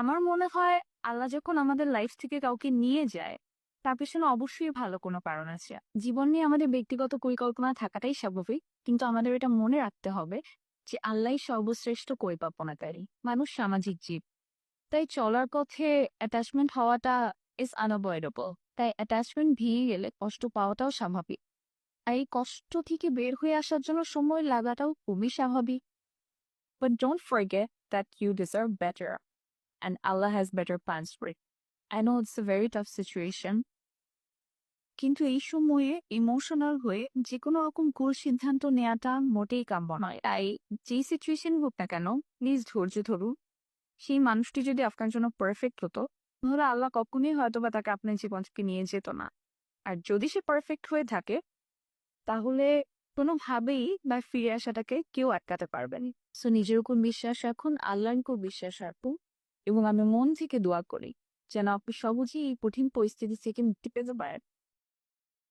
আমার মনে হয় আল্লাহ যখন আমাদের লাইফ থেকে কাউকে নিয়ে যায়, তার পেছনে অবশ্যই ভালো কোনো কারণ আছে। জীবন নিয়ে আমাদের ব্যক্তিগত পরিকল্পনা থাকাটাই স্বাভাবিক, কিন্তু আমাদের এটা মনে রাখতে হবে যে আল্লাহ সর্বশ্রেষ্ঠ পরিকল্পনাকারী মানুষ সামাজিক জীব। তাই চলার পথে অ্যাটাচমেন্ট হওয়াটা ইজ আনঅ্যাভয়েডেবল তাই অ্যাটাচমেন্ট ভেঙে গেলে কষ্ট পাওয়াটাও স্বাভাবিক। আর এই কষ্ট থেকে বের হয়ে আসার জন্য সময় লাগাটাও খুবই স্বাভাবিক। But don't forget that you deserve better and Allah has better plans for it. I know it's a very tough situation. কিন্তু এই সময়ে ইমোশনাল হয়ে যে কোনো রকম ভুল সিদ্ধান্ত নেওয়াটা মোটেই কাম্য নয়। তাই যেই সিচুয়েশন হোক না কেন প্লিজ ধৈর্য ধরুন। সেই মানুষটি যদি আপনার জন্য পারফেক্ট হতো, তাহলে আল্লাহ কখনোই হয়তো বা তাকে আপনার জীবন থেকে নিয়ে যেত না। আর যদি সে পারফেক্ট হয়ে থাকে, তাহলে কোনোভাবেই বা ফিরে আসাটাকে কেউ আটকাতে পারবে না। সো নিজের উপর বিশ্বাস রাখুন, আল্লাহর উপর বিশ্বাস রাখুন। এবং আমি মন থেকে দোয়া করি যেন আপনি সহজেই এই কঠিন পরিস্থিতি থেকে মুক্তি পেতে পারেন।